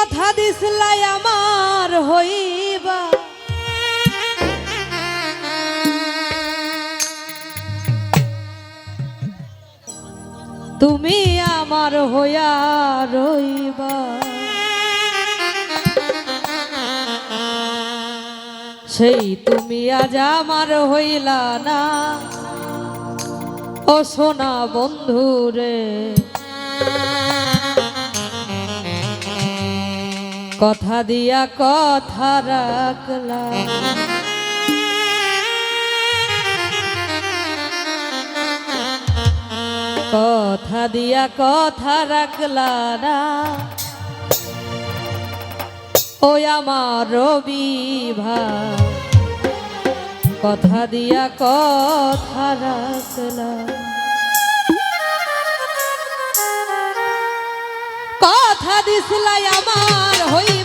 কথা দিসলাই আমার হইবা। তুমি আমার হইয়া রইবা। সেই তুমি আজ আমার হইলা না। ও সোনা বন্ধু কথা দিয়া কথা রাখলা কথা দিয়া কথা রাখলা না ওই আমার রবি কথা দিয়া কথা রাখলা কথা দিছিলাই আমার হইবা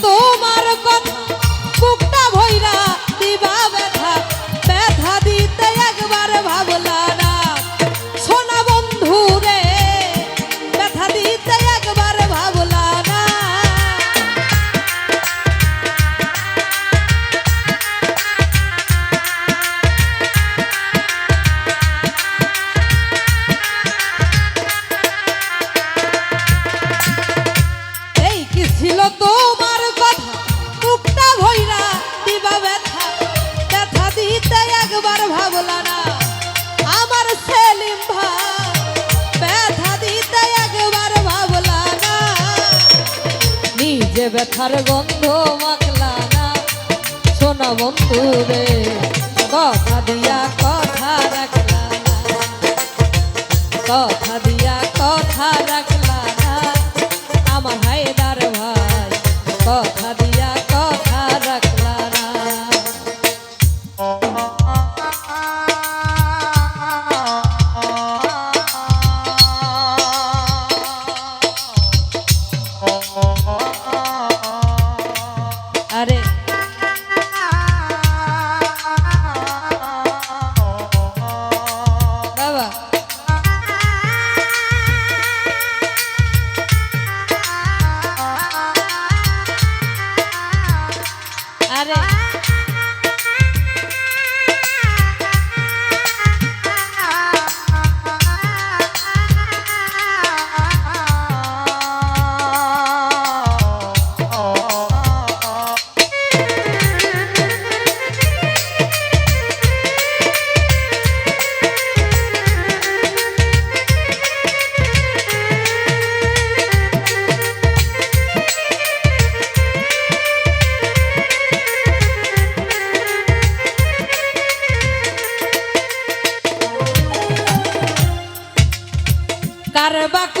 তোমার কথা নিজে ব্যথার গন্ধ মাখলা না। সোনা বন্ধু রে, কথা দিয়া কথা রাখলা না। কথা দিয়া কথা রাখলা কার বাকু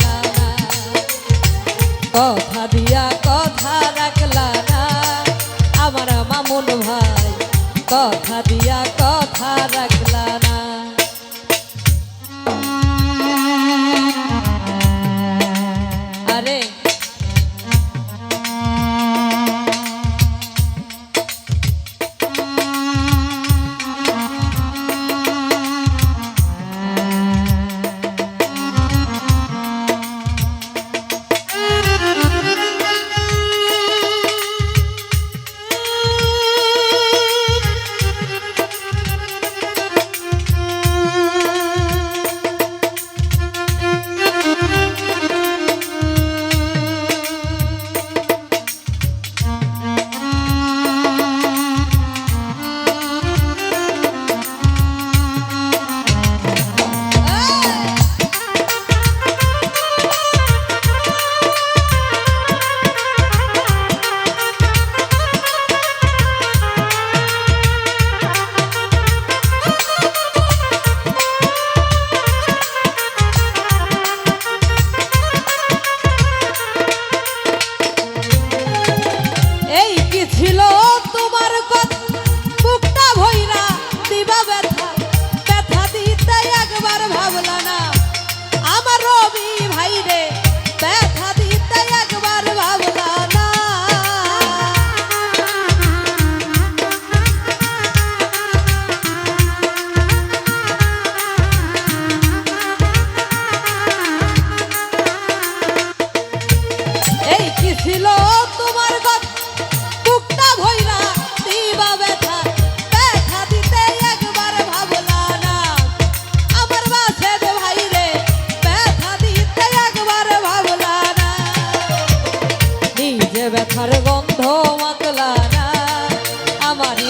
ছিল তোমার কথা বুকটা ভইরা দিবা ব্যথা। ব্যথা দিতে একবার ভাবলা না। আমার বাসে ভাই রে ব্যথা দিতে একবার ভাবলা না। নিজে ব্যথার গন্ধ মাতলা না, আমারই